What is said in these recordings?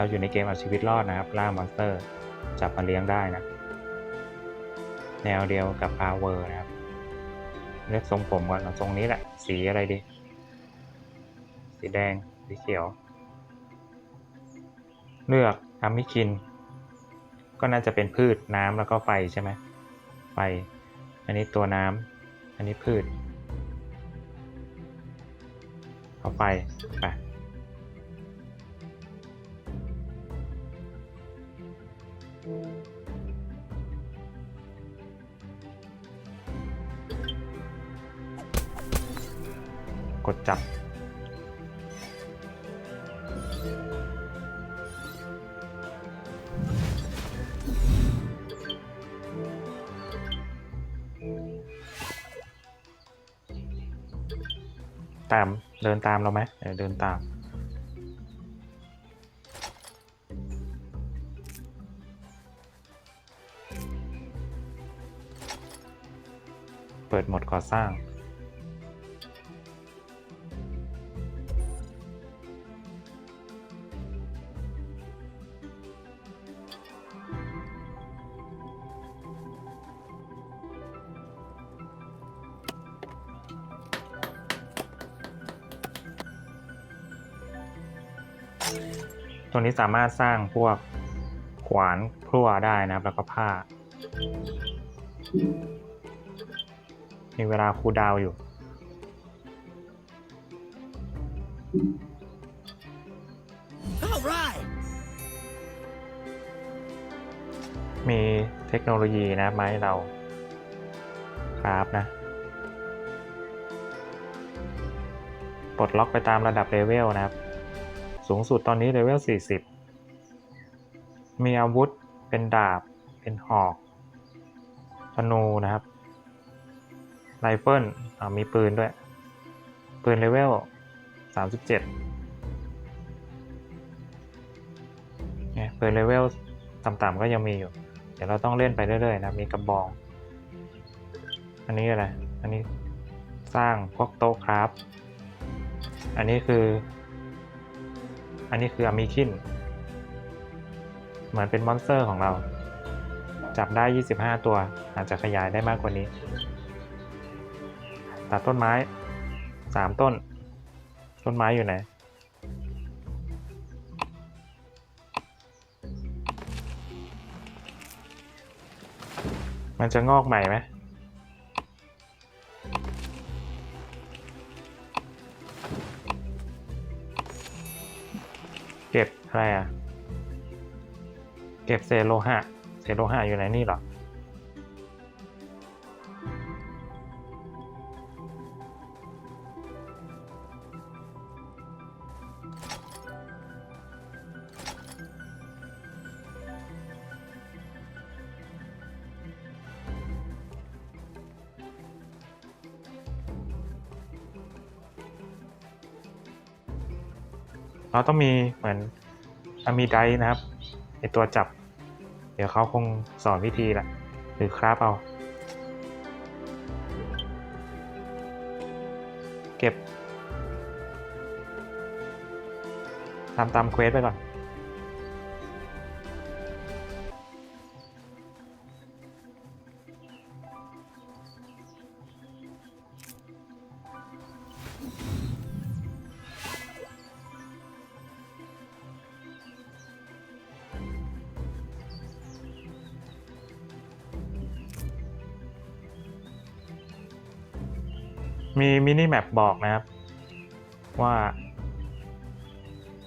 เราอยู่ในเกมเอาชีวิตรอดนะครับล่ามอนสเตอร์จับมาเลี้ยงได้นะ แนวเดียวกับพาวเวอร์นะครับ เลือกทรงผมก่อนทรงนี้แหละ สีอะไรดี สีแดง สีเขียว เลือกอามิคิน ก็น่าจะเป็นพืชน้ำแล้วก็ไฟใช่ไหมไฟ อันนี้ตัวน้ำอันนี้พืชเอาไฟไป กดจับ ตาม เดินตามเราไหมเออเดินตาม เปิดโหมดก่อสร้าง ตัวนี้สามารถสร้างพวกขวานพลั่วได้นะครับ แล้วก็ผ้า มีเวลาคูลดาวน์อยู่ All right. มีเทคโนโลยีนะมาให้เราคราฟนะ ปลดล็อกไปตามระดับเลเวลนะครับ สูงสุดตอนนี้เลเวล 40 มีอาวุธเป็นดาบ เป็นหอกธนูนะครับ ไรเฟิลอ่ามีปืนด้วย ปืนเลเวล37เนี่ยปืนเลเวลต่ำๆก็ยังมีอยู่ เดี๋ยวเราต้องเล่นไปเรื่อยๆนะ มีกระบอง อันนี้อะไร อันนี้สร้างพวกโต๊ะคราฟอันนี้คือ อันนี้คืออามิคิน เหมือนเป็นมอนสเตอร์ของเรา จับได้ 25 ตัว อาจจะขยายได้มากกว่านี้ ตัดต้นไม้3ต้น ต้นไม้อยู่ไหน มันจะงอกใหม่ไหมเก็บอะไรอะ เก็บเศษโลหะ เศษโลหะอยู่ไหนนี่หรอ เราต้องมีเหมือนอมีไดนะครับในตัวจับ เดี๋ยวเขาคงสอนวิธีแหละหรือคราฟเอา เก็บทำตามเควสไปก่อน มีมินิแมปบอกนะครับ ว่า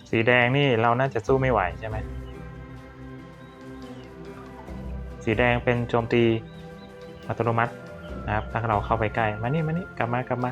สีแดงนี่เราน่าจะสู้ไม่ไหวใช่ไหม สีแดงเป็นโจมตีอัตโนมัตินะครับ ถ้าเราเข้าไปใกล้ มานี่มานี่กลับมากลับมา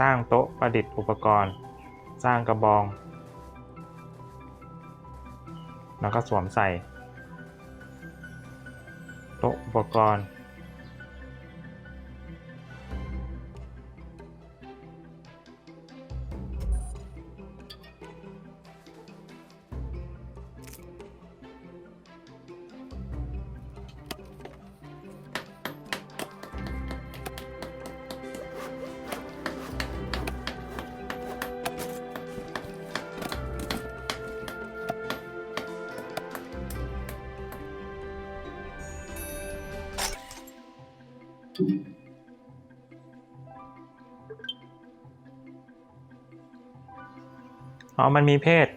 สร้างโต๊ะประดิษฐ์อุปกรณ์ สร้างกระบอง แล้วก็สวมใส่ โต๊ะอุปกรณ์ อ๋อ มันมีเพศ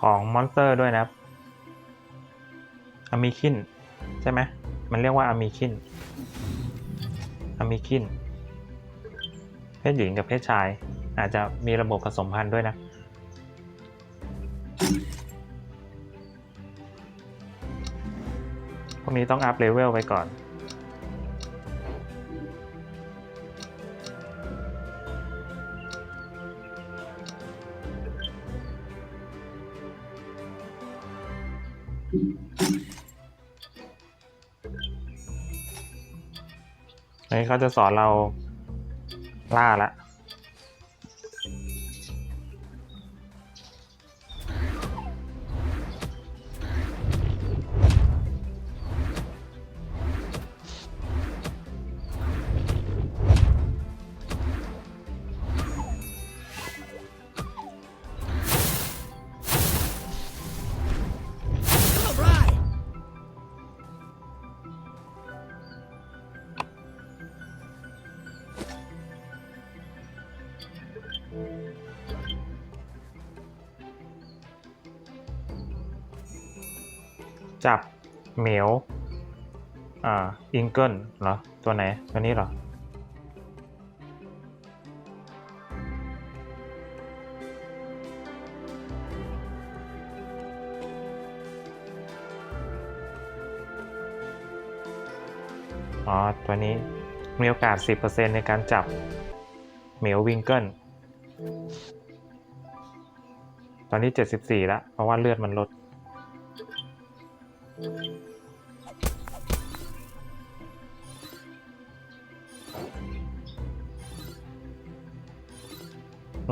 ของมอนสเตอร์ด้วยนะครับอะมีคินใช่ไหม มันเรียกว่าอะมีคินอะมีคิน เพศหญิงกับเพศชาย อาจจะมีระบบผสมพันธุ์ด้วยนะพวกนี้ต้องอัพเลเวลไปก่อน อันนี้เขาจะสอนเราล่าละ จับเหมียวอ่าอิงเกิลเหรอ ตัวไหน ตัวนี้เหรอ อ๋อ ตัวนี้มีโอกาส 10%ในการจับเหมียววิงเกิล ตอนนี้74แล้วเพราะว่าเลือดมันลด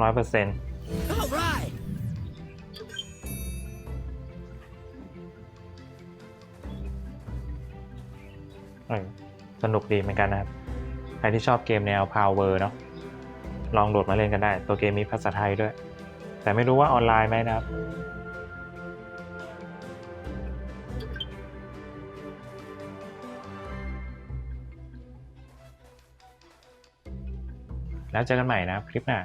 ร้อยเปอร์เซ็นต์ All right. สนุกดีเหมือนกันนะครับ ใครที่ชอบเกมแนว Power เนาะ ลองโหลดมาเล่นกันได้ ตัวเกมมีภาษาไทยด้วย แต่ไม่รู้ว่าออนไลน์ไหมนะครับ แล้วเจอกันใหม่นะครับคลิปหน้า